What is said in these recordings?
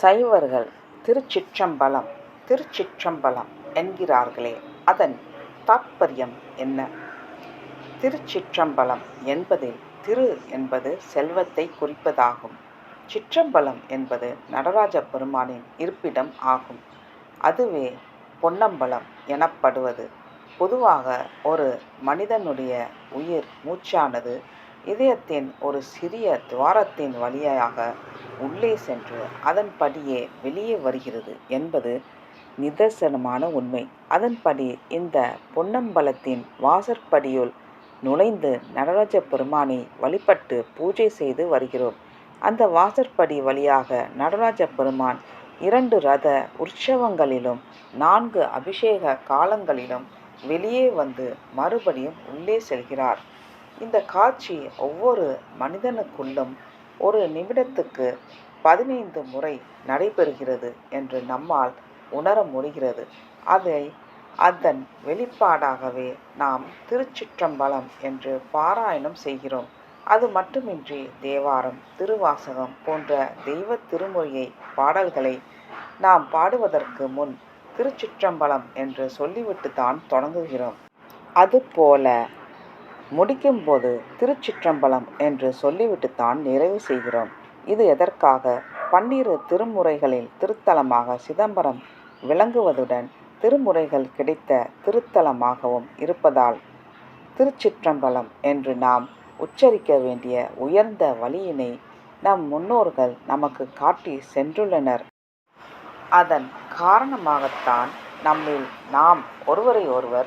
சைவர்கள் திருச்சிற்றம்பலம் திருச்சிற்றம்பலம் என்கிறார்களே அதன் தாற்பயம் என்ன? திருச்சிற்றம்பலம் என்பதில் திரு என்பது செல்வத்தை குறிப்பதாகும். சிற்றம்பலம் என்பது நடராஜ பெருமானின் இருப்பிடம் ஆகும். அதுவே பொன்னம்பலம் எனப்படுவது. பொதுவாக ஒரு மனிதனுடைய உயிர் மூச்சானது இதயத்தின் ஒரு சிறிய துவாரத்தின் வழியாக உள்ளே சென்று அதன்படியே வெளியே வருகிறது என்பது நிதர்சனமான உண்மை. அதன்படி இந்த பொன்னம்பலத்தின் வாசற்படியுள் நுழைந்து நடராஜ பெருமானை வழிபட்டு பூஜை செய்து வருகிறோம். அந்த வாசற்படி வழியாக நடராஜ பெருமான் இரண்டு ரத உற்சவங்களிலும் நான்கு அபிஷேக காலங்களிலும் வெளியே வந்து மறுபடியும் உள்ளே செல்கிறார். இந்த காட்சி ஒவ்வொரு மனிதனுக்குள்ளும் ஒரு நிமிடத்துக்கு பதினைந்து முறை நடைபெறுகிறது என்று நம்மால் உணர முடிகிறது. அதை அதன் வெளிப்பாடாகவே நாம் திருச்சிற்றம்பலம் என்று பாராயணம் செய்கிறோம். அது மட்டுமின்றி தேவாரம் திருவாசகம் போன்ற தெய்வ திருமொழியை பாடல்களை நாம் பாடுவதற்கு முன் திருச்சிற்றம்பலம் என்று சொல்லிவிட்டு தான் தொடங்குகிறோம். அதுபோல முடிக்கும்போது திருச்சிற்றம்பலம் என்று சொல்லிவிட்டு தான் நிறைவு செய்கிறோம். இது எதற்காக? பன்னிரு திருமுறைகளில் திருத்தலமாக சிதம்பரம் விளங்குவதுடன் திருமுறைகள் கிடைத்த திருத்தலமாகவும் இருப்பதால் திருச்சிற்றம்பலம் என்று நாம் உச்சரிக்க வேண்டிய உயர்ந்த வழியினை நம் முன்னோர்கள் நமக்கு காட்டி சென்றுள்ளனர். அதன் காரணமாகத்தான் நம்மில் நாம் ஒருவரை ஒருவர்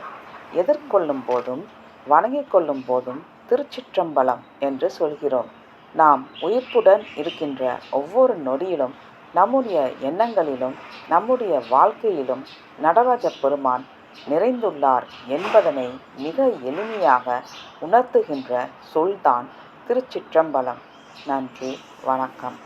எதிர்கொள்ளும் போதும் வணங்கிக் கொள்ளும் போதும் திருச்சிற்றம்பலம் என்று சொல்கிறோம். நாம் உயிர்ப்புடன் இருக்கின்ற ஒவ்வொரு நொடியிலும் நம்முடைய எண்ணங்களிலும் நம்முடைய வாழ்க்கையிலும் நடராஜ பெருமான் நிறைந்துள்ளார் என்பதனை மிக எளிமையாக உணர்த்துகின்ற சொல்தான் திருச்சிற்றம்பலம். நன்றி வணக்கம்.